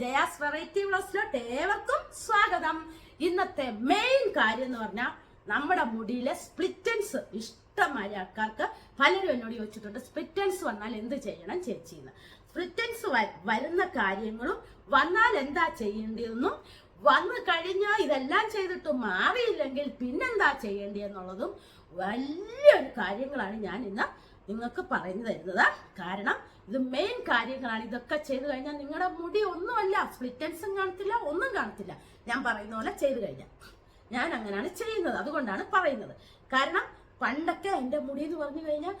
Jaya's variety വ്ളോസിലോട്ട് ഏവർക്കും സ്വാഗതം. ഇന്നത്തെ മെയിൻ കാര്യം എന്ന് പറഞ്ഞാൽ നമ്മുടെ മുടിയിലെ സ്പ്ലിറ്റൻസ് ഇഷ്ടമായ ആൾക്കാർക്ക് പലരും എന്നോട് ചോദിച്ചിട്ടുണ്ട് സ്പ്ലിറ്റൻസ് വന്നാൽ എന്ത് ചെയ്യണം ചേച്ചിന്ന്? സ്പ്ലിറ്റൻസ് വരുന്ന കാര്യങ്ങളും വന്നാൽ എന്താ ചെയ്യേണ്ടതെന്നും വന്നു കഴിഞ്ഞാൽ ഇതെല്ലാം ചെയ്തിട്ട് മാറിയില്ലെങ്കിൽ പിന്നെന്താ ചെയ്യേണ്ടതെന്നുള്ളതും വലിയൊരു കാര്യങ്ങളാണ് ഞാൻ ഇന്ന് നിങ്ങൾക്ക് പറഞ്ഞു തരുന്നത്. കാരണം ഇത് മെയിൻ കാര്യങ്ങളാണ്. ഇതൊക്കെ ചെയ്തു കഴിഞ്ഞാൽ നിങ്ങളുടെ മുടി ഒന്നുമല്ല സ്പ്ലിറ്റൻസും കാണത്തില്ല ഒന്നും കാണത്തില്ല. ഞാൻ പറയുന്ന പോലെ ചെയ്തു കഴിഞ്ഞാൽ ഞാൻ അങ്ങനെയാണ് ചെയ്യുന്നത്. അതുകൊണ്ടാണ് പറയുന്നത്. കാരണം പണ്ടൊക്കെ എന്റെ മുടി എന്ന് പറഞ്ഞു കഴിഞ്ഞാൽ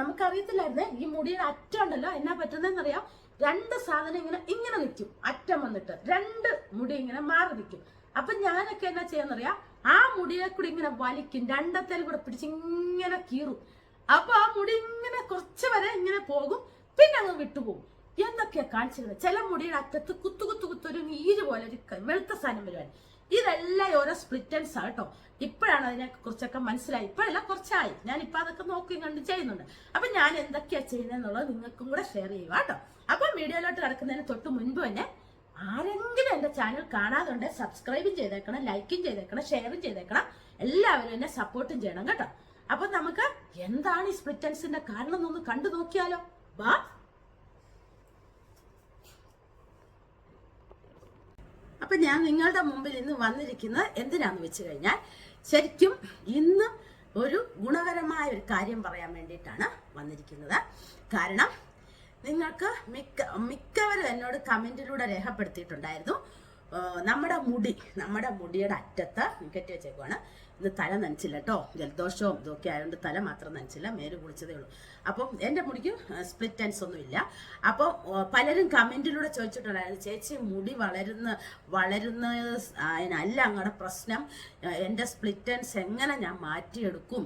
നമുക്കറിയത്തില്ലായിരുന്നേ ഈ മുടിയുടെ അറ്റം ഉണ്ടല്ലോ എന്നാ പറ്റുന്നതെന്നറിയാം? രണ്ട് സാധനം ഇങ്ങനെ ഇങ്ങനെ നിൽക്കും. അറ്റം വന്നിട്ട് രണ്ട് മുടി ഇങ്ങനെ മാറി നിൽക്കും. അപ്പൊ ഞാനൊക്കെ എന്നാ ചെയ്യാന്നറിയാം? ആ മുടിയെ കൂടി ഇങ്ങനെ വലിക്കും. രണ്ടത്തേൽ കൂടെ പിടിച്ച് ഇങ്ങനെ കീറും. അപ്പൊ ആ മുടി ഇങ്ങനെ കുറച്ച് വരെ ഇങ്ങനെ പോകും. പിന്നെ അങ്ങ് വിട്ടുപോകും. എന്നൊക്കെയാ കാണിച്ചിരുന്നത് ചില മുടിയുടെ അറ്റത്ത് കുത്തു കുത്തു കുത്തൊരു നീര് പോലെ ഒരു വെളുത്ത സാധനം വരുവാൻ. ഇതെല്ലാം ഓരോ സ്പ്ലിറ്റൻസ് ആട്ടോ ഇപ്പോഴാണ് അതിനെ കുറിച്ചൊക്കെ മനസ്സിലായി. ഇപ്പോഴല്ല കുറച്ചായി. ഞാൻ ഇപ്പൊ അതൊക്കെ നോക്കി കണ്ട് ചെയ്യുന്നുണ്ട്. അപ്പൊ ഞാൻ എന്തൊക്കെയാ ചെയ്യുന്നതെന്നുള്ളത് നിങ്ങൾക്കും കൂടെ ഷെയർ ചെയ്യുക കേട്ടോ. അപ്പം വീഡിയോയിലോട്ട് കിടക്കുന്നതിന് തൊട്ട് മുൻപ് തന്നെ ആരെങ്കിലും എന്റെ ചാനൽ കാണാതുണ്ട് സബ്സ്ക്രൈബും ചെയ്തേക്കണം ലൈക്കും ചെയ്തേക്കണം ഷെയറും ചെയ്തേക്കണം. എല്ലാവരും എന്നെ സപ്പോർട്ടും ചെയ്യണം കേട്ടോ. അപ്പൊ നമുക്ക് എന്താണ് ഈ സ്പ്ലിറ്റൻസിന്റെ കാരണം എന്നൊന്ന് കണ്ടു നോക്കിയാലോ. വാ അപ്പൊ ഞാൻ നിങ്ങളുടെ മുമ്പിൽ ഇന്ന് വന്നിരിക്കുന്നത് എന്തിനാന്ന് വെച്ച് കഴിഞ്ഞാൽ ശരിക്കും ഇന്ന് ഒരു ഗുണകരമായ ഒരു കാര്യം പറയാൻ വേണ്ടിയിട്ടാണ് വന്നിരിക്കുന്നത്. കാരണം നിങ്ങൾക്ക് മിക്ക മിക്കവരും എന്നോട് കമന്റിലൂടെ രേഖപ്പെടുത്തിയിട്ടുണ്ടായിരുന്നു. നമ്മുടെ മുടി നമ്മുടെ മുടിയുടെ അറ്റത്ത് കെട്ടി വെച്ചേക്കുവാണ്. ഇന്ന് തല നനച്ചില്ല കേട്ടോ ജലദോഷവും ഇതൊക്കെ ആയതുകൊണ്ട് തല മാത്രം നനച്ചില്ല മേൽ കുളിച്ചതേ ഉള്ളൂ. അപ്പം എന്റെ മുടിക്ക് സ്പ്ലിറ്റ് ഒന്നും ഇല്ല. അപ്പോൾ പലരും കമന്റിലൂടെ ചോദിച്ചിട്ടുണ്ടായിരുന്നു ചേച്ചി മുടി വളരുന്ന വളരുന്ന അതിനല്ല അങ്ങടെ പ്രശ്നം. എന്റെ സ്പ്ലിറ്റ് ടെൻസ് എങ്ങനെ ഞാൻ മാറ്റിയെടുക്കും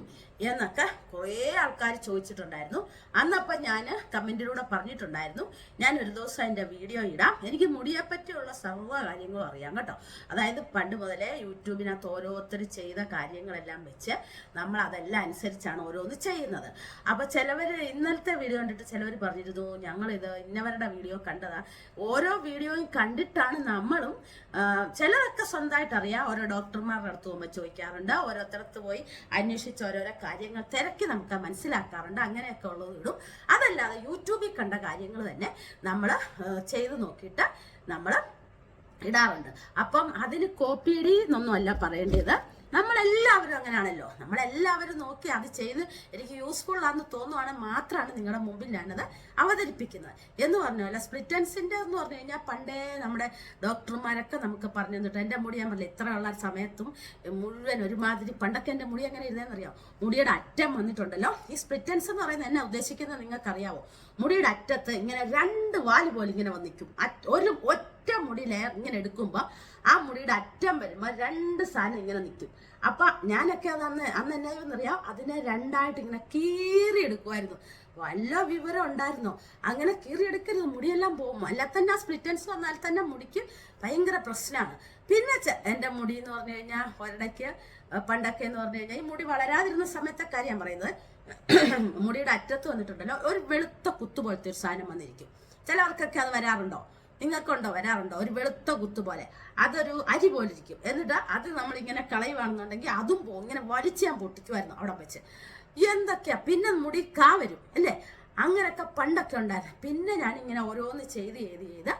എന്നൊക്കെ കുറേ ആൾക്കാർ ചോദിച്ചിട്ടുണ്ടായിരുന്നു. അന്നപ്പം ഞാൻ കമന്റിലൂടെ പറഞ്ഞിട്ടുണ്ടായിരുന്നു. ഞാൻ ഒരു ദിവസം എന്റെ വീഡിയോ ഇടാം. എനിക്ക് മുടിയെ പറ്റിയുള്ള സർവ കാര്യങ്ങളും അറിയാം കേട്ടോ. അതായത് പണ്ട് മുതലേ യൂട്യൂബിനകത്ത് ഓരോരുത്തർ ചെയ്ത കാര്യങ്ങളെല്ലാം വെച്ച് നമ്മൾ അതെല്ലാം അനുസരിച്ചാണ് ഓരോന്ന് ചെയ്യുന്നത്. അപ്പോൾ ചിലവർ ഇന്നലത്തെ വീഡിയോ കണ്ടിട്ട് ചിലവർ പറഞ്ഞിരുന്നു ഞങ്ങളിത് ഇന്നവരുടെ വീഡിയോ കണ്ടതാ. ഓരോ വീഡിയോയും കണ്ടിട്ടാണ് നമ്മളും ചിലതൊക്കെ സ്വന്തമായിട്ട് അറിയാം ഓരോ ഡോക്ടർമാരുടെ അടുത്ത് പോകുമ്പോൾ ചോദിക്കാറുണ്ട്. ഓരോരുത്തരത്ത് പോയി അന്വേഷിച്ച് ഓരോരോ കാര്യങ്ങൾ തിരക്കി നമുക്ക് മനസ്സിലാക്കാറുണ്ട്. അങ്ങനെയൊക്കെ ഉള്ളത് ഇടും. അതല്ലാതെ യൂട്യൂബിൽ കണ്ട കാര്യങ്ങൾ തന്നെ നമ്മൾ ചെയ്ത് നോക്കിയിട്ട് നമ്മൾ ഇടാറുണ്ട്. അപ്പം അതിന് കോപ്പിയടി എന്നൊന്നും അല്ല പറയേണ്ടത്. നമ്മളെല്ലാവരും അങ്ങനെയാണല്ലോ. നമ്മളെല്ലാവരും നോക്കി അത് ചെയ്ത് എനിക്ക് യൂസ്ഫുൾ ആണെന്ന് തോന്നുവാണ് മാത്രമാണ് നിങ്ങളുടെ മുമ്പിൽ ഞാനത് അവതരിപ്പിക്കുന്നത്. എന്ന് പറഞ്ഞ പോലെ സ്പ്ലിറ്റൻസിന്റെ എന്ന് പറഞ്ഞു കഴിഞ്ഞാൽ പണ്ടേ നമ്മുടെ ഡോക്ടർമാരൊക്കെ നമുക്ക് പറഞ്ഞു തന്നിട്ട് എന്റെ മുടി ഞാൻ പറഞ്ഞില്ല ഇത്രയുള്ള സമയത്തും മുഴുവൻ ഒരുമാതിരി പണ്ടൊക്കെ എന്റെ മുടി എങ്ങനെ ഇരുന്നേന്നറിയാം? മുടിയുടെ അറ്റം വന്നിട്ടുണ്ടല്ലോ. ഈ സ്പ്ലിറ്റൻസ് എന്ന് പറയുന്നത് എന്നെ ഉദ്ദേശിക്കുന്നത് നിങ്ങൾക്കറിയാവോ? മുടിയുടെ അറ്റത്ത് ഇങ്ങനെ രണ്ട് വാൽ പോലെ ഇങ്ങനെ വന്നിക്കും ഒരു ഒറ്റ മുടി ലെയർ ഇങ്ങനെ എടുക്കുമ്പോൾ ആ മുടിയുടെ അറ്റം വരുമ്പോൾ രണ്ട് സാധനം ഇങ്ങനെ നിൽക്കും. അപ്പൊ ഞാനൊക്കെ അത് അന്ന് അന്ന് എന്നായിരുന്നറിയാം? അതിനെ രണ്ടായിട്ട് ഇങ്ങനെ കീറി എടുക്കുമായിരുന്നു വല്ല വിവരം ഉണ്ടായിരുന്നോ? അങ്ങനെ കീറി എടുക്കരുത് മുടിയെല്ലാം പോകും. അല്ല തന്നെ ആ സ്പ്ലിറ്റൻസ് വന്നാൽ തന്നെ മുടിക്ക് ഭയങ്കര പ്രശ്നമാണ്. പിന്നെ എന്റെ മുടി എന്ന് പറഞ്ഞു കഴിഞ്ഞാൽ ഒരിടയ്ക്ക് പണ്ടൊക്കെ എന്ന് പറഞ്ഞു കഴിഞ്ഞാൽ ഈ മുടി വളരാതിരുന്ന സമയത്തെ കാര്യം പറയുന്നത്. മുടിയുടെ അറ്റത്ത് വന്നിട്ടുണ്ടല്ലോ ഒരു വെളുത്ത കുത്തു പോലത്തെ ഒരു സാധനം വന്നിരിക്കും. ചിലവർക്കൊക്കെ അത് വരാറുണ്ടോ? നിങ്ങൾക്കുണ്ടോ? വരാറുണ്ടോ? ഒരു വെളുത്ത കുത്തു പോലെ അതൊരു അരി പോലെ ഇരിക്കും എന്നിട്ട് അത് നമ്മളിങ്ങനെ കളയുവാണെന്നുണ്ടെങ്കിൽ അതും പോകും ഇങ്ങനെ വലിച്ച് ഞാൻ പൊട്ടിക്കുമായിരുന്നു അവിടെ വെച്ച്. എന്തൊക്കെയാ? പിന്നെ മുടി കാ വരും അല്ലേ? അങ്ങനെയൊക്കെ പണ്ടൊക്കെ ഉണ്ടായിരുന്നു. പിന്നെ ഞാനിങ്ങനെ ഓരോന്ന് ചെയ്ത് ചെയ്ത് ചെയ്ത്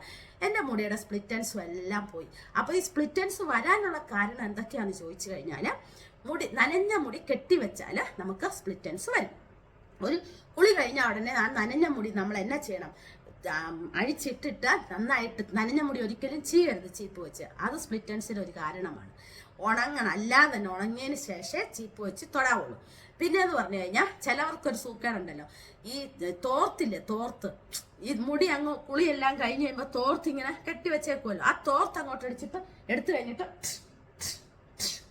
എന്റെ മുടിയുടെ സ്പ്ലിറ്റൻസും എല്ലാം പോയി. അപ്പോൾ ഈ സ്പ്ലിറ്റൻസ് വരാനുള്ള കാരണം എന്തൊക്കെയാണെന്ന് ചോദിച്ചു കഴിഞ്ഞാൽ മുടി നനഞ്ഞ മുടി കെട്ടിവെച്ചാൽ നമുക്ക് സ്പ്ലിറ്റൻസ് വരും. ഒരു കുളി കഴിഞ്ഞ ഉടനെ ആ നനഞ്ഞ മുടി നമ്മൾ എന്നാ ചെയ്യണം? അഴിച്ചിട്ടിട്ട് നന്നായിട്ട് നനഞ്ഞ മുടി ഒരിക്കലും ചീയരുത് ചീപ്പ് വെച്ച്. അത് സ്പ്ലിറ്റൻസിന് ഒരു കാരണമാണ്. ഉണങ്ങണം. അല്ലാതെ തന്നെ ഉണങ്ങിയതിന് ശേഷം ചീപ്പ് വെച്ച് തൊടാവുള്ളൂ. പിന്നെ എന്ന് പറഞ്ഞു കഴിഞ്ഞാൽ ചിലവർക്കൊരു സൂക്കേടുണ്ടല്ലോ ഈ തോർത്തില്ലേ തോർത്ത്. ഈ മുടി അങ്ങ് കുളിയെല്ലാം കഴിഞ്ഞ് കഴിയുമ്പോൾ തോർത്ത് ഇങ്ങനെ കെട്ടി വെച്ചേക്കുമല്ലോ ആ തോർത്ത് അങ്ങോട്ട് അടിച്ചിട്ട് എടുത്തു കഴിഞ്ഞിട്ട്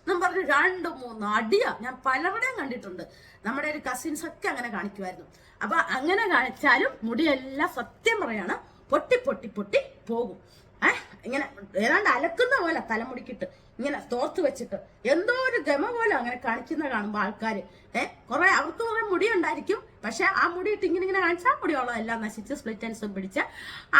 എന്നും പറഞ്ഞ് രണ്ട് മൂന്ന് അടിയാ. ഞാൻ പലരുടെയും കണ്ടിട്ടുണ്ട്. നമ്മുടെ ഒരു കസിൻസ് ഒക്കെ അങ്ങനെ കാണിക്കുമായിരുന്നു. അപ്പൊ അങ്ങനെ കാണിച്ചാലും മുടിയെല്ലാം സത്യം പറയാണ്. പൊട്ടി പൊട്ടി പൊട്ടി പോകും. ഏഹ് ഇങ്ങനെ ഏതാണ്ട് അലക്കുന്ന പോലെ തലമുടിക്കിട്ട് ഇങ്ങനെ തോർത്ത് വെച്ചിട്ട് എന്തോ ഒരു ഗമ പോലെ അങ്ങനെ കാണിക്കുന്ന കാണുമ്പോൾ ആൾക്കാർ ഏഹ് കുറെ അവർക്ക് കുറെ മുടി ഉണ്ടായിരിക്കും പക്ഷെ ആ മുടി ഇട്ട് ഇങ്ങനെ ഇങ്ങനെ കാണിച്ചാൽ മുടിയുള്ളതെല്ലാം നശിച്ച് സ്പ്ലിറ്റ് സ്പ്ലിറ്റൻസും പിടിച്ച്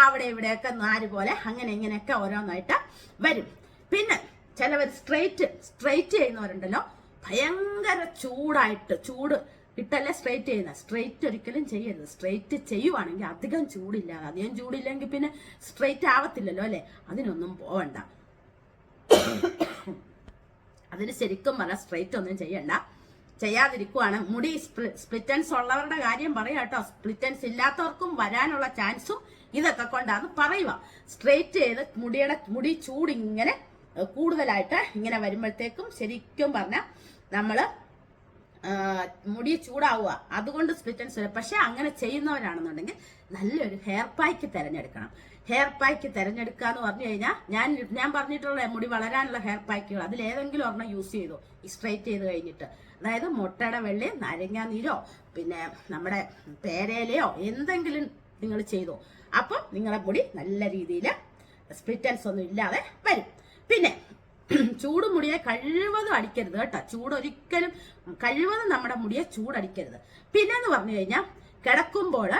അവിടെ ഇവിടെയൊക്കെ നാര് പോലെ അങ്ങനെ ഇങ്ങനെയൊക്കെ ഓരോന്നായിട്ട് വരും. പിന്നെ ചിലവർ സ്ട്രെയിറ്റ് സ്ട്രെയിറ്റ് ചെയ്യുന്നവരുണ്ടല്ലോ. ഭയങ്കര ചൂടായിട്ട് ചൂട് ഇട്ടല്ലേ സ്ട്രെയിറ്റ് ചെയ്യുന്നത് സ്ട്രെയിറ്റ് ഒരിക്കലും ചെയ്യരുത്. സ്ട്രെയിറ്റ് ചെയ്യുവാണെങ്കിൽ അധികം ചൂടില്ല. അധികം ചൂടില്ലെങ്കിൽ പിന്നെ സ്ട്രെയിറ്റ് ആവത്തില്ലല്ലോ അല്ലേ? അതിനൊന്നും പോവണ്ട. അതിന് ശരിക്കും പറ സ്ട്രെയിറ്റ് ഒന്നും ചെയ്യണ്ട. ചെയ്യാതിരിക്കുവാണ്. മുടി സ്പ്ലിറ്റൻസ് ഉള്ളവരുടെ കാര്യം പറയാം കേട്ടോ. സ്പ്ലിറ്റൻസ് ഇല്ലാത്തവർക്കും വരാനുള്ള ചാൻസും ഇതൊക്കെ കൊണ്ടാണ് പറയുക. സ്ട്രെയിറ്റ് ചെയ്ത് മുടിയുടെ മുടി ചൂടിങ്ങനെ കൂടുതലായിട്ട് ഇങ്ങനെ വരുമ്പോഴത്തേക്കും ശരിക്കും പറഞ്ഞാൽ നമ്മൾ ആ, മുടി ചൂടാവുക. അതുകൊണ്ട് സ്പ്ലിറ്റ് ആൻഡ് വരും പക്ഷെ അങ്ങനെ ചെയ്യുന്നവരാണെന്നുണ്ടെങ്കിൽ നല്ലൊരു ഹെയർ പാക്ക് തിരഞ്ഞെടുക്കണം. ഹെയർ പാക്ക് തിരഞ്ഞെടുക്കുക എന്ന് പറഞ്ഞു കഴിഞ്ഞാൽ ഞാൻ ഞാൻ പറഞ്ഞിട്ടുള്ള മുടി വളരാനുള്ള ഹെയർ പാക്കുകൾ അതിൽ ഏതെങ്കിലും ഒരെണ്ണം യൂസ് ചെയ്തു. സ്ട്രൈറ്റ് ചെയ്ത് കഴിഞ്ഞിട്ട്. അതായത് മുട്ടയുടെ വെള്ളി നാരങ്ങാ നീരോ പിന്നെ നമ്മുടെ പേരയിലയോ എന്തെങ്കിലും നിങ്ങൾ ചെയ്തു. അപ്പം നിങ്ങളെ മുടി നല്ല രീതിയിൽ സ്പ്ലിറ്റൻസ് ഒന്നും ഇല്ലാതെ വരും. പിന്നെ ചൂട് മുടിയെ കഴിവതും അടിക്കരുത് കേട്ടോ. ചൂട് ഒരിക്കലും കഴിവതും നമ്മുടെ മുടിയെ ചൂടടിക്കരുത്. പിന്നെ എന്ന് പറഞ്ഞു കഴിഞ്ഞാൽ കിടക്കുമ്പോൾ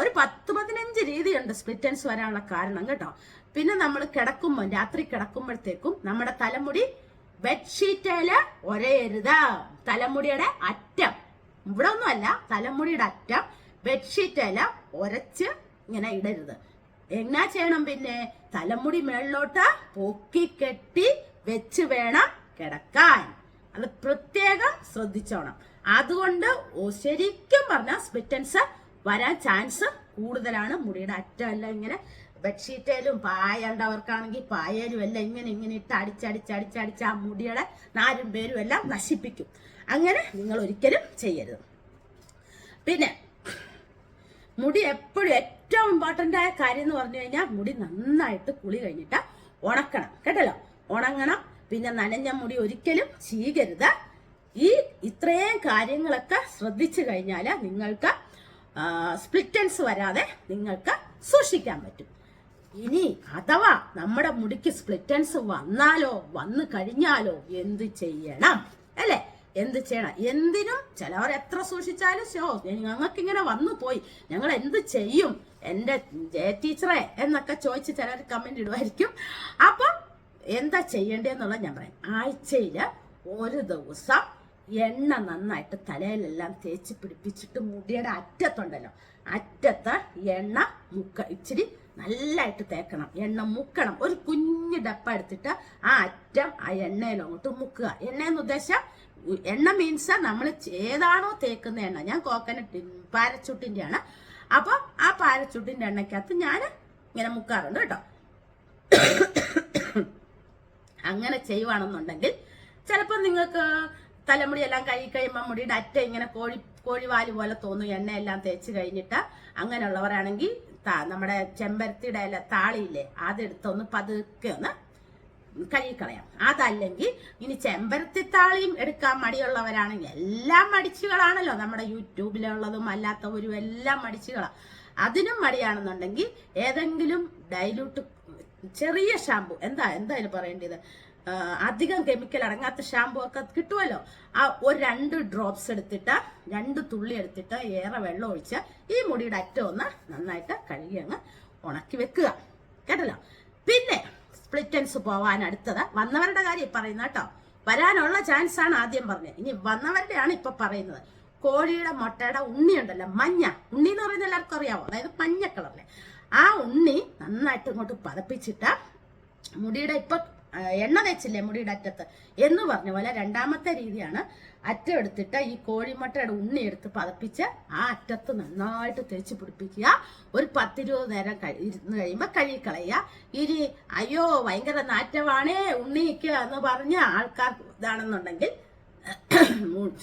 ഒരു പത്ത് പതിനഞ്ച് രീതിയുണ്ട് സ്പ്ലിറ്റൻസ് വരാനുള്ള കാരണം കേട്ടോ. പിന്നെ നമ്മൾ കിടക്കുമ്പോൾ രാത്രി കിടക്കുമ്പോഴത്തേക്കും നമ്മുടെ തലമുടി ബെഡ്ഷീറ്റേൽ ഒരയരുത്. തലമുടിയുടെ അറ്റം. ഇവിടെ ഒന്നുമല്ല തലമുടിയുടെ അറ്റം ബെഡ്ഷീറ്റേൽ ഒരച്ച് ഇങ്ങനെ ഇടരുത്. എന്നാ ചെയ്യണം പിന്നെ? തലമുടി മേളിലോട്ട് പൊക്കി കെട്ടി വെച്ച് വേണം കിടക്കാൻ. അത് പ്രത്യേകം ശ്രദ്ധിച്ചോണം. അതുകൊണ്ട് ശരിക്കും പറഞ്ഞാൽ സ്പിറ്റൻസ് വരാൻ ചാൻസ് കൂടുതലാണ്. മുടിയുടെ അറ്റമെല്ലാം ഇങ്ങനെ ബെഡ്ഷീറ്റേലും പായണ്ടവർക്കാണെങ്കിൽ പായലും എല്ലാം ഇങ്ങനെ ഇങ്ങനെ ഇട്ട് അടിച്ചടിച്ചടിച്ചടിച്ച് ആ മുടിയുടെ നാരും പേരും എല്ലാം നശിപ്പിക്കും. അങ്ങനെ നിങ്ങൾ ഒരിക്കലും ചെയ്യരുത്. പിന്നെ മുടി എപ്പോഴും ഏറ്റവും ഇമ്പോർട്ടന്റ് ആയ കാര്യം എന്ന് പറഞ്ഞു കഴിഞ്ഞാൽ മുടി നന്നായിട്ട് കുളി കഴിഞ്ഞിട്ട് ഉണക്കണം. കേട്ടല്ലോ? ഉണങ്ങണം പിന്നെ നനഞ്ഞ മുടി ഒരിക്കലും ചീകരുത്. ഈ ഇത്രയും കാര്യങ്ങളൊക്കെ ശ്രദ്ധിച്ചു കഴിഞ്ഞാൽ നിങ്ങൾക്ക് സ്പ്ലിറ്റൻസ് വരാതെ നിങ്ങൾക്ക് സൂക്ഷിക്കാൻ പറ്റും. ഇനി അഥവാ നമ്മുടെ മുടിക്ക് സ്പ്ലിറ്റൻസ് വന്നാലോ വന്നു കഴിഞ്ഞാലോ എന്ത് ചെയ്യണം? അല്ലേ? എന്ത് ചെയ്യണം? എന്തിനും ചിലവർ എത്ര സൂക്ഷിച്ചാലും ഷോ ഞങ്ങൾക്ക് ഇങ്ങനെ വന്നു പോയി. ഞങ്ങൾ എന്ത് ചെയ്യും? എന്റെ ടീച്ചറെ എന്നൊക്കെ ചോദിച്ച് ചിലർ കമന്റ് ഇടുമായിരിക്കും അപ്പം എന്താ ചെയ്യേണ്ടതെന്നുള്ളത് ഞാൻ പറയാം. ആഴ്ചയിൽ ഒരു ദിവസം എണ്ണ നന്നായിട്ട് തലയിലെല്ലാം തേച്ച് പിടിപ്പിച്ചിട്ട് മുടിയുടെ അറ്റത്തുണ്ടല്ലോ. അറ്റത്ത് എണ്ണ മുക്ക ഇച്ചിരി നല്ലതായിട്ട് തേക്കണം എണ്ണ മുക്കണം. ഒരു കുഞ്ഞു ഡപ്പ എടുത്തിട്ട് ആ അറ്റം ആ എണ്ണയിൽ അങ്ങോട്ട് മുക്കുക. എണ്ണ എന്ന് ഉദ്ദേശം എണ്ണ മീൻസ് നമ്മൾ ഏതാണോ തേക്കുന്ന എണ്ണ. ഞാൻ കോക്കനട്ട് പാരച്ചൂട്ടിന്റെ ആണ് അപ്പൊ ആ പാരച്ചൂട്ടിന്റെ എണ്ണയ്ക്കകത്ത് ഞാൻ ഇങ്ങനെ മുക്കാറുണ്ട് കേട്ടോ. അങ്ങനെ ചെയ്യുവാണെന്നുണ്ടെങ്കിൽ ചിലപ്പോൾ നിങ്ങൾക്ക് തലമുടി എല്ലാം കഴുകി കഴിയുമ്പോൾ മുടിയുടെ അറ്റ ഇങ്ങനെ കോഴി കോഴിവാൽ പോലെ തോന്നും എണ്ണയെല്ലാം തേച്ച് കഴിഞ്ഞിട്ട് അങ്ങനെയുള്ളവരാണെങ്കിൽ താ- നമ്മുടെ ചെമ്പരത്തിയുടെ ഇല താളിയില്ലേ അതെടുത്തൊന്ന് പതുക്കെ ഒന്ന് കഴുകിക്കളയാം. അതല്ലെങ്കിൽ ഇനി ചെമ്പരത്തി താളിയും എടുക്കാൻ മടിയുള്ളവരാണെങ്കിൽ എല്ലാം മടിച്ചുകളാണല്ലോ. നമ്മുടെ യൂട്യൂബിലുള്ളതും അല്ലാത്തവരും എല്ലാം മടിച്ചുകളാണ് അതിനും മടിയാണെന്നുണ്ടെങ്കിൽ ഏതെങ്കിലും ഡൈലൂട്ട് ചെറിയ ഷാമ്പു എന്താ എന്താ പറയേണ്ടത്? അധികം കെമിക്കൽ അടങ്ങാത്ത ഷാമ്പു ഒക്കെ കിട്ടുമല്ലോ ആ ഒരു രണ്ട് ഡ്രോപ്സ് എടുത്തിട്ട് രണ്ട് തുള്ളി എടുത്തിട്ട് ഏറെ വെള്ളം ഒഴിച്ച് ഈ മുടിയുടെ അറ്റം ഒന്ന് നന്നായിട്ട് കഴുകി അങ്ങ് ഉണക്കി വെക്കുക. കേട്ടല്ലോ? പിന്നെ സ്പ്ലിറ്റൻസ് പോവാൻ അടുത്തത് വന്നവരുടെ കാര്യം പറയുന്ന കേട്ടോ. വരാനുള്ള ചാൻസ് ആണ് ആദ്യം പറഞ്ഞത്. ഇനി വന്നവരുടെയാണ് ഇപ്പൊ പറയുന്നത്. കോഴിയുടെ മുട്ടയുടെ ഉണ്ണി ഉണ്ടല്ലോ മഞ്ഞ. ഉണ്ണി എന്ന് പറയുന്നത് എല്ലാവർക്കും അറിയാവോ? അതായത് മഞ്ഞ കളറിലെ ആ ഉണ്ണി നന്നായിട്ട് ഇങ്ങോട്ട് പതപ്പിച്ചിട്ട് മുടിയുടെ ഇപ്പൊ എണ്ണ തേച്ചില്ലേ മുടിയുടെ അറ്റത്ത്? എന്ന് പറഞ്ഞ പോലെ രണ്ടാമത്തെ രീതിയാണ് അറ്റം എടുത്തിട്ട് ഈ കോഴിമുട്ടയുടെ ഉണ്ണി എടുത്ത് പതപ്പിച്ച് ആ അറ്റത്ത് നന്നായിട്ട് തേച്ച് പിടിപ്പിക്കുക. ഒരു പത്തിരുപത് നേരം കഴി ഇരുന്ന് കഴിയുമ്പോൾ കഴുകിക്കളയുക. ഇനി അയ്യോ ഭയങ്കര നാറ്റമാണേ ഉണ്ണിക്ക് എന്ന് പറഞ്ഞ ആൾക്കാർ ഇതാണെന്നുണ്ടെങ്കിൽ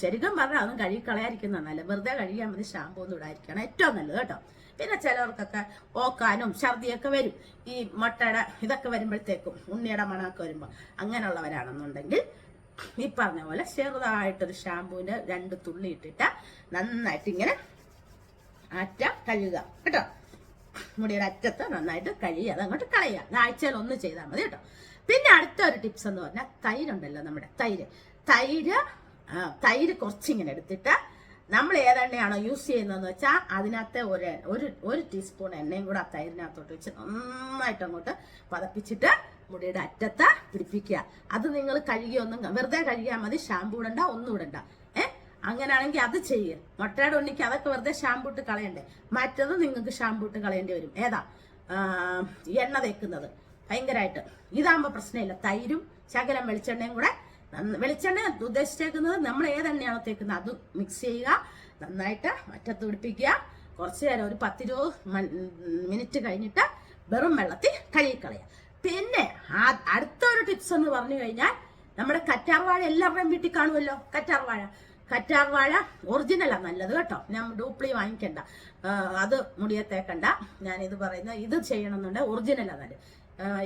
ശരിക്കും പറഞ്ഞാൽ ഒന്നും കഴുകി കളയാതിരിക്കുന്ന നല്ല വെറുതെ കഴുകിയാൽ മതി ഷാമ്പൂ ഒന്നും ഇടാതിരിക്കണം ഏറ്റവും നല്ലത് കേട്ടോ. പിന്നെ ചിലവർക്കൊക്കെ ഓക്കാനും ഛർദിയൊക്കെ വരും. ഈ മുട്ടയുടെ ഇതൊക്കെ വരുമ്പോഴത്തേക്കും ഉണ്ണിയുടെ മണമൊക്കെ വരുമ്പോൾ അങ്ങനെയുള്ളവരാണെന്നുണ്ടെങ്കിൽ ഈ പറഞ്ഞ പോലെ ചെറുതായിട്ടൊരു ഷാമ്പൂവിന്റെ രണ്ട് തുള്ളി ഇട്ടിട്ട് നന്നായിട്ട് ഇങ്ങനെ അറ്റ കഴുകുക കേട്ടോ. മുടിയുടെ അറ്റത്ത് നന്നായിട്ട് കഴുകി അത് അങ്ങോട്ട് കളയുക. അത് ആഴ്ചയിൽ ഒന്ന് ചെയ്താൽ മതി കേട്ടോ. പിന്നെ അടുത്ത ഒരു ടിപ്സ് എന്ന് പറഞ്ഞാൽ തൈരുണ്ടല്ലോ നമ്മുടെ തൈര്. തൈര് തൈര് കുറച്ചിങ്ങനെ എടുത്തിട്ട് നമ്മൾ ഏതെണ്ണയാണോ യൂസ് ചെയ്യുന്നതെന്ന് വെച്ചാൽ അതിനകത്തെ ഒരു ഒരു ഒരു ടീസ്പൂൺ എണ്ണയും കൂടെ ആ തൈരിനകത്തോട്ട് വെച്ച് നന്നായിട്ട് അങ്ങോട്ട് പതപ്പിച്ചിട്ട് മുടിയുടെ അറ്റത്ത് പിടിപ്പിക്കുക. അത് നിങ്ങൾ കഴുകിയൊന്നും വെറുതെ കഴുകിയാൽ മതി ഷാമ്പു ഇടണ്ട ഒന്നും ഇടണ്ട. ഏ? അങ്ങനെയാണെങ്കിൽ അത് ചെയ്യുക മുട്ടയുടെ ഉണ്ണിക്ക് അതൊക്കെ വെറുതെ ഷാമ്പു ഇട്ട് കളയണ്ടേ? മറ്റത് നിങ്ങൾക്ക് ഷാമ്പു ഇട്ട് കളയേണ്ടി വരും. ഏതാ? എണ്ണ തേക്കുന്നത്. ഭയങ്കരമായിട്ട് ഇതാകുമ്പോൾ പ്രശ്നമില്ല. തൈരും ശകലം വെളിച്ചെണ്ണയും കൂടെ വെളിച്ചെണ്ണ ഉദ്ദേശിച്ചേക്കുന്നത് നമ്മൾ ഏതെണ്ണയാണോ തേക്കുന്നത്. അത് മിക്സ് ചെയ്യുക. നന്നായിട്ട് അറ്റത്ത് പിടിപ്പിക്കുക. കുറച്ച് നേരം ഒരു പത്തിരുപത് മിനിറ്റ് കഴിഞ്ഞിട്ട് വെറും വെള്ളത്തിൽ കഴുകിക്കളയുക. പിന്നെ അടുത്തൊരു അടുത്ത ടിപ്സ് എന്ന് പറഞ്ഞു കഴിഞ്ഞാൽ നമ്മുടെ കറ്റാർവാഴ എല്ലാവരുടെയും വീട്ടിൽ കാണുമല്ലോ. കറ്റാർവാഴ കറ്റാർവാഴ ഒറിജിനലാണ് നല്ലത് കേട്ടോ. ഞാൻ ഡൂപ്ലി വാങ്ങിക്കണ്ട. അത് മുടിയെ തേക്കണ്ട. ഇത് പറയുന്ന ഇത് ചെയ്യണമെന്നുണ്ടെങ്കിൽ ഒറിജിനലാണ് നല്ലത്.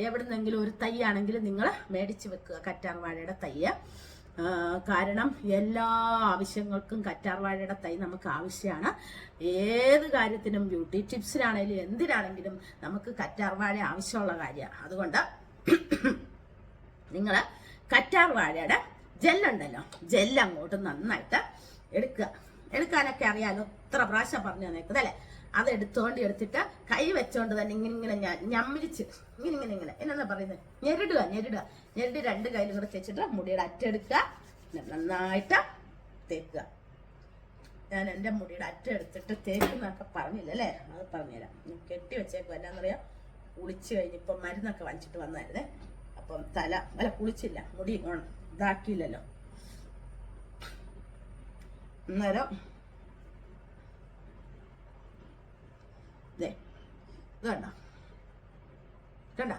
എവിടുന്നെങ്കിലും ഒരു തൈയാണെങ്കിൽ നിങ്ങൾ മേടിച്ച് വെക്കുക കറ്റാർവാഴയുടെ കാരണം എല്ലാ ആവശ്യങ്ങൾക്കും കറ്റാർവാഴയുടെ തൈ നമുക്ക് ആവശ്യമാണ്. ഏത് കാര്യത്തിനും ബ്യൂട്ടി ടിപ്സിനാണെങ്കിലും എന്തിനാണെങ്കിലും നമുക്ക് കറ്റാർവാഴ ആവശ്യമുള്ള കാര്യമാണ് അതുകൊണ്ട് നിങ്ങൾ കറ്റാർ വാഴയുടെ ജെല്ലുണ്ടല്ലോ ജെല്ല് അങ്ങോട്ട് നന്നായിട്ട് എടുക്കുക. എടുക്കാനൊക്കെ അറിയാലോ? ഇത്ര പ്രാവശ്യം പറഞ്ഞു തന്നേക്കുന്നത് അല്ലേ അത് എടുത്തോണ്ട് എടുത്തിട്ട് കൈ വെച്ചോണ്ട് തന്നെ ഇങ്ങനെ ഇങ്ങനെ ഞാൻ ഞമ്മിരിച്ച് ഇങ്ങനെ ഇങ്ങനെ ഇങ്ങനെ. എന്നാ പറയുന്നത് ഞെരിടുക ഞെരിടുക. ഞെരിട് രണ്ട് കയ്യിലും കൂടെ തേച്ചിട്ട് മുടിയുടെ അറ്റെടുക്കുക. നന്നായിട്ട് തേക്കുക. ഞാൻ എന്റെ മുടിയുടെ അറ്റ എടുത്തിട്ട് തേക്കുന്നൊക്കെ പറഞ്ഞില്ല അല്ലേ? അത് പറഞ്ഞുതരാം. കെട്ടി വെച്ചേക്കും എന്നാന്നറിയാം? കുളിച്ച് കഴിഞ്ഞ് ഇപ്പം മരുന്നൊക്കെ വാങ്ങിച്ചിട്ട് വന്നായിരുന്നേ. അപ്പം തല അല്ല കുളിച്ചില്ല. മുടി ഇതാക്കിയില്ലല്ലോ. അന്നേരം ദേ കണ്ടോ? കണ്ടോ?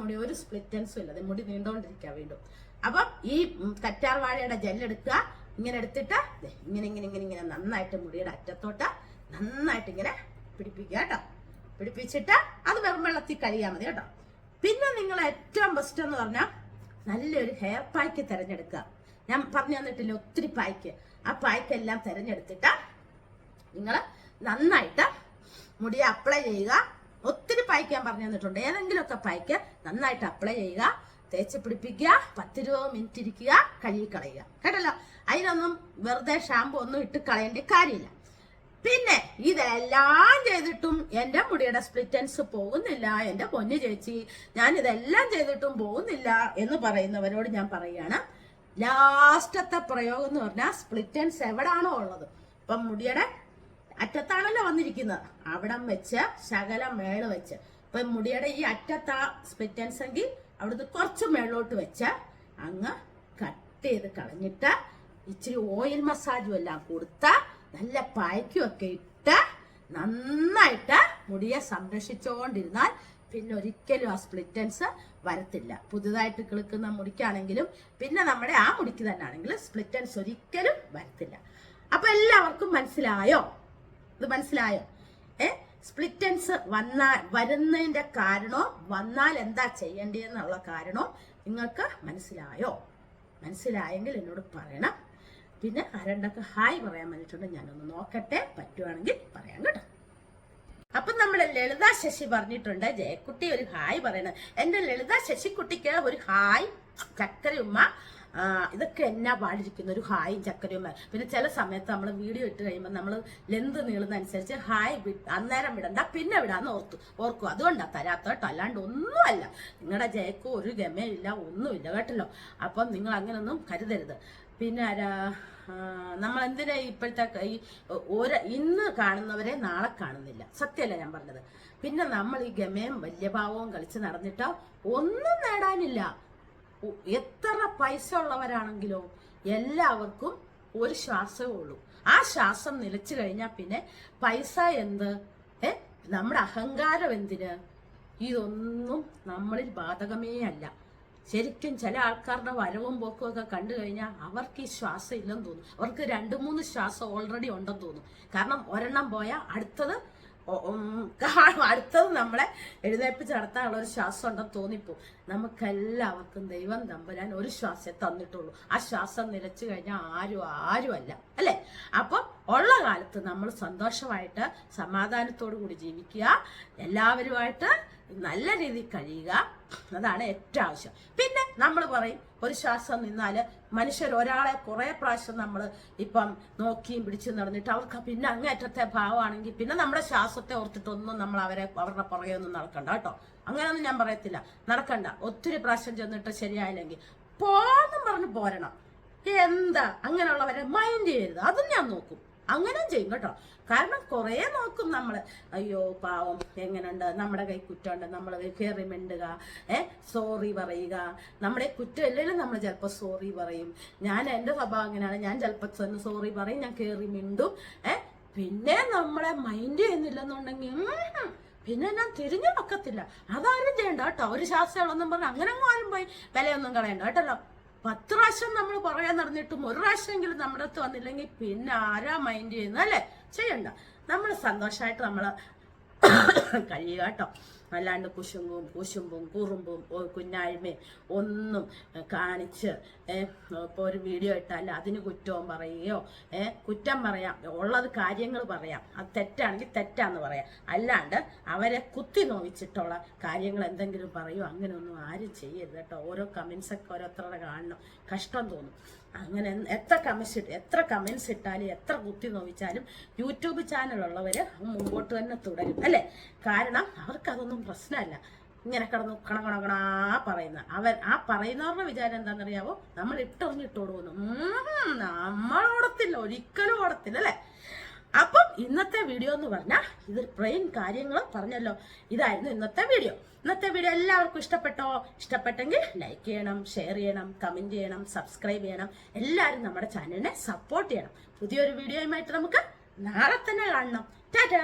മുടി ഒരു സ്പ്ലിറ്റൻസും ഇല്ല. മുടി നീണ്ടോണ്ടിരിക്കുക വീണ്ടും. അപ്പം ഈ കറ്റാർ വാഴയുടെ ജെല്ലെടുക്കുക ഇങ്ങനെ എടുത്തിട്ട് ഇങ്ങനെ ഇങ്ങനെ ഇങ്ങനെ ഇങ്ങനെ നന്നായിട്ട് മുടിയുടെ അറ്റത്തോട്ട് നന്നായിട്ട് ഇങ്ങനെ പിടിപ്പിക്കുക കേട്ടോ. പിടിപ്പിച്ചിട്ട് അത് വെറും വെള്ളത്തിൽ കഴിയാൽ മതി കേട്ടോ. പിന്നെ നിങ്ങൾ ഏറ്റവും ബെസ്റ്റ് എന്ന് പറഞ്ഞാൽ നല്ലൊരു ഹെയർ പായ്ക്ക് തിരഞ്ഞെടുക്കുക. ഞാൻ പറഞ്ഞു തന്നിട്ടില്ല ഒത്തിരി പായ്ക്ക് ആ പായ്ക്കെല്ലാം തിരഞ്ഞെടുത്തിട്ട് നിങ്ങൾ നന്നായിട്ട് മുടി അപ്ലൈ ചെയ്യുക. ഒത്തിരി പായ്ക്കാൻ പറഞ്ഞു തന്നിട്ടുണ്ട്. ഏതെങ്കിലുമൊക്കെ പായ്ക്ക് നന്നായിട്ട് അപ്ലൈ ചെയ്യുക. തേച്ച് പിടിപ്പിക്കുക. പത്തിരുപത് മിനിറ്റ് ഇരിക്കുക. കഴുകി കളയുക. കേട്ടല്ലോ? അതിനൊന്നും വെറുതെ ഷാമ്പു ഒന്നും ഇട്ട് കളയേണ്ട കാര്യമില്ല. പിന്നെ ഇതെല്ലാം ചെയ്തിട്ടും എന്റെ മുടിയുടെ സ്പ്ലിറ്റൻസ് പോകുന്നില്ല. എന്റെ പൊന്നു ചേച്ചി ഞാൻ ഇതെല്ലാം ചെയ്തിട്ടും പോകുന്നില്ല എന്ന് പറയുന്നവരോട് ഞാൻ പറയുകയാണ്. ലാസ്റ്റത്തെ പ്രയോഗം എന്ന് പറഞ്ഞാൽ സ്പ്ലിറ്റൻസ് എവിടാണോ ഉള്ളത്. ഇപ്പം മുടിയുടെ അറ്റത്താണല്ലോ വന്നിരിക്കുന്നത്. അവിടം വെച്ച് ശകലം മേൾ വെച്ച്. ഇപ്പൊ മുടിയുടെ ഈ അറ്റത്താ സ്പ്ലിറ്റൻസ് എങ്കിൽ അവിടുന്ന് കുറച്ച് മേളോട്ട് വെച്ച് അങ്ങ് കട്ട് ചെയ്ത് കളഞ്ഞിട്ട് ഇച്ചിരി ഓയിൽ മസാജും എല്ലാം കൊടുത്ത് നല്ല പായ്ക്കും ഒക്കെ ഇട്ട് നന്നായിട്ട് മുടിയെ സംരക്ഷിച്ചുകൊണ്ടിരുന്നാൽ പിന്നെ ഒരിക്കലും ആ സ്പ്ലിറ്റൻസ് വരത്തില്ല. പുതുതായിട്ട് കിളുക്കുന്ന മുടിക്കാണെങ്കിലും പിന്നെ നമ്മുടെ ആ മുടിക്ക് തന്നെ ആണെങ്കിലും സ്പ്ലിറ്റൻസ് ഒരിക്കലും വരത്തില്ല. അപ്പൊ എല്ലാവർക്കും മനസ്സിലായോ? ഇത് മനസ്സിലായോ? ഏ? സ്പ്ലിറ്റൻസ് വന്നാൽ വരുന്നതിന്റെ കാരണവും വന്നാൽ എന്താ ചെയ്യേണ്ടതെന്നുള്ള കാരണവും നിങ്ങൾക്ക് മനസ്സിലായോ? മനസ്സിലായെങ്കിൽ എന്നോട് പറയണം. പിന്നെ ആരണ്ടൊക്കെ ഹായ് പറയാൻ വേണ്ടിയിട്ടുണ്ട് ഞാനൊന്ന് നോക്കട്ടെ പറ്റുവാണെങ്കിൽ പറയാം കേട്ടോ. അപ്പൊ നമ്മുടെ ലളിത ശശി പറഞ്ഞിട്ടുണ്ട് ജയക്കുട്ടി ഒരു ഹായ് പറയണം. എന്റെ ലളിത ശശിക്കുട്ടിക്ക് ഒരു ഹായ് ചക്കരയുമ്മ ഇതൊക്കെ എന്നാ പാടിരിക്കുന്ന ഒരു ഹായും ചക്കരയും പിന്നെ ചില സമയത്ത് നമ്മൾ വീഡിയോ ഇട്ട് കഴിയുമ്പോൾ നമ്മൾ ലെന്ത് നീളുന്ന അനുസരിച്ച് ഹായ് അന്നേരം വിടണ്ട പിന്നെ വിടാന്ന് ഓർത്തു. ഓർക്കും അതുകൊണ്ടാ തരാത്ത കേട്ടോ. അല്ലാണ്ട് ഒന്നുമല്ല. നിങ്ങളുടെ ജയക്ക് ഒരു ഗമയില്ല ഒന്നുമില്ല കേട്ടല്ലോ. അപ്പം നിങ്ങൾ അങ്ങനൊന്നും കരുതരുത്. പിന്നെ നമ്മൾ എന്തിനാ ഇപ്പോഴത്തെ ഈ ഓരോ ഇന്ന് കാണുന്നവരെ നാളെ കാണുന്നില്ല. സത്യമല്ല ഞാൻ പറഞ്ഞത്? പിന്നെ നമ്മൾ ഈ ഗമയും വല്യഭാവവും കളിച്ച് നടന്നിട്ടോ ഒന്നും നേടാനില്ല. എത്ര പൈസ ഉള്ളവരാണെങ്കിലോ എല്ലാവർക്കും ഒരു ശ്വാസമേ ഉള്ളൂ. ആ ശ്വാസം നിലച്ചു കഴിഞ്ഞാൽ പിന്നെ പൈസ എന്ത്? ഏ? നമ്മുടെ അഹങ്കാരം എന്തിന്? ഇതൊന്നും നമ്മളിൽ ബാധകമേ അല്ല. ശരിക്കും ചില ആൾക്കാരുടെ വരവും പോക്കും ഒക്കെ കണ്ടു കഴിഞ്ഞാൽ അവർക്ക് ഈ ശ്വാസം ഇല്ലെന്ന് തോന്നും. അവർക്ക് രണ്ട് മൂന്ന് ശ്വാസം ഓൾറെഡി ഉണ്ടെന്ന് തോന്നും. കാരണം ഒരെണ്ണം പോയാൽ അടുത്തത് ഉം, അടുത്തത് നമ്മളെ എഴുന്നേപ്പിച്ച് നടത്താനുള്ള ഒരു ശ്വാസം ഉണ്ടെന്ന് തോന്നിപ്പോ. നമുക്കെല്ലാവർക്കും ദൈവം തമ്പുരാൻ ഒരു ശ്വാസേ തന്നിട്ടുള്ളൂ. ആ ശ്വാസം നിലച്ചു കഴിഞ്ഞാൽ ആരും ആരും അല്ല അല്ലേ? അപ്പം ഉള്ള കാലത്ത് നമ്മൾ സന്തോഷമായിട്ട് സമാധാനത്തോടു കൂടി ജീവിക്കുക എല്ലാവരുമായിട്ട് നല്ല രീതിയിൽ കഴിയുക. അതാണ് ഏറ്റവും ആവശ്യം. പിന്നെ നമ്മൾ പറയും ഒരു ശ്വാസം നിന്നാൽ മനുഷ്യർ ഒരാളെ കുറെ പ്രാവശ്യം നമ്മൾ ഇപ്പം നോക്കിയും പിടിച്ചു നടന്നിട്ട് അവർക്ക് പിന്നെ അങ്ങേറ്റത്തെ ഭാവമാണെങ്കിൽ പിന്നെ നമ്മുടെ ശ്വാസത്തെ ഓർത്തിട്ടൊന്നും നമ്മൾ അവരെ അവരുടെ പുറകെ ഒന്നും നടക്കണ്ട കേട്ടോ. അങ്ങനെയൊന്നും ഞാൻ പറയത്തില്ല. നടക്കണ്ട. ഒത്തിരി പ്രാവശ്യം ചെന്നിട്ട് ശരിയായില്ലെങ്കിൽ പോന്നും പറഞ്ഞ് പോരണം. എന്താ? അങ്ങനെയുള്ളവരെ മൈൻഡ് ചെയ്യരുത്. അതും ഞാൻ നോക്കും. അങ്ങനെ ചെയ്യും കേട്ടോ. കാരണം കുറേ നോക്കും നമ്മൾ അയ്യോ പാവം എങ്ങനെയുണ്ട്? നമ്മുടെ കൈ കുറ്റമുണ്ട്. നമ്മൾ കയറി മിണ്ടുക ഏ സോറി പറയുക. നമ്മുടെ കുറ്റം ഇല്ലെങ്കിലും നമ്മൾ ചിലപ്പോൾ സോറി പറയും. ഞാൻ എന്റെ സ്വഭാവം അങ്ങനെയാണ്. ഞാൻ ചിലപ്പോൾ തന്നെ സോറി പറയും. ഞാൻ കയറി മിണ്ടും. ഏ പിന്നെ നമ്മളെ മൈൻഡ് ചെയ്യുന്നില്ലെന്നുണ്ടെങ്കിൽ പിന്നെ ഞാൻ തിരിഞ്ഞു വെക്കത്തില്ല അതാരും ചെയ്യണ്ട കേട്ടോ. ഒരു ശാസ്ത്രമുള്ളൊന്നും പറഞ്ഞ് അങ്ങനെ അങ്ങ് ആരും പോയി വിലയൊന്നും കളയണ്ട. കേട്ടല്ലോ? പത്ത് പ്രാവശ്യം നമ്മൾ പറയാൻ നടന്നിട്ടും ഒരു പ്രാവശ്യമെങ്കിലും നമ്മുടെ അടുത്ത് വന്നില്ലെങ്കിൽ പിന്നെ ആരാ മൈൻഡ് ചെയ്യുന്നത് അല്ലേ? ചെയ്യണ്ട. നമ്മൾ സന്തോഷമായിട്ട് നമ്മൾ കഴിയുക കേട്ടോ. അല്ലാണ്ട് കുശുമ്പും കുശുമ്പും കുറുമ്പും കുഞ്ഞായ്മയും ഒന്നും കാണിച്ച് ഇപ്പോൾ ഒരു വീഡിയോ ഇട്ടാൽ അതിന് കുറ്റവും പറയുകയോ കുറ്റം പറയാം ഉള്ളത് കാര്യങ്ങൾ പറയാം. അത് തെറ്റാണെങ്കിൽ തെറ്റാന്ന് പറയാം. അല്ലാണ്ട് അവരെ കുത്തി നോവിച്ചിട്ടുള്ള കാര്യങ്ങൾ എന്തെങ്കിലും പറയുമോ അങ്ങനെയൊന്നും ആരും ചെയ്യരുത് കേട്ടോ. ഓരോ കമൻസൊക്കെ ഓരോരുത്തരുടെ കാണണം. കഷ്ടം തോന്നും. അങ്ങനെ എത്ര കമൻസ് എത്ര കമൻസ് ഇട്ടാലും എത്ര കുത്തി നോവിച്ചാലും യൂട്യൂബ് ചാനലുള്ളവർ മുമ്പോട്ട് തന്നെ തുടരും അല്ലേ? കാരണം അവർക്കതൊന്നും പ്രശ്നമല്ല. ഇങ്ങനെ കിടന്ന് കണകണകണാ പറയുന്ന. അവർ ആ പറയുന്നവരുടെ വിചാരം എന്താണെന്നറിയാവോ? നമ്മൾ ഇട്ടെറിഞ്ഞിട്ട് നമ്മളോടത്തില്ല ഒരിക്കലും ഓടത്തില്ല അല്ലേ? അപ്പം ഇന്നത്തെ വീഡിയോ എന്ന് പറഞ്ഞാൽ ഇത് ട്രെയിൻ കാര്യങ്ങൾ പറഞ്ഞല്ലോ. ഇതായിരുന്നു ഇന്നത്തെ വീഡിയോ ഇന്നത്തെ വീഡിയോ എല്ലാവർക്കും ഇഷ്ടപ്പെട്ടോ? ഇഷ്ടപ്പെട്ടെങ്കിൽ ലൈക്ക് ചെയ്യണം ഷെയർ ചെയ്യണം കമന്റ് ചെയ്യണം സബ്സ്ക്രൈബ് ചെയ്യണം. എല്ലാവരും നമ്മുടെ ചാനലിനെ സപ്പോർട്ട് ചെയ്യണം. പുതിയൊരു വീഡിയോയുമായിട്ട് നമുക്ക് നാളെ തന്നെ കാണണം. ടാറ്റാ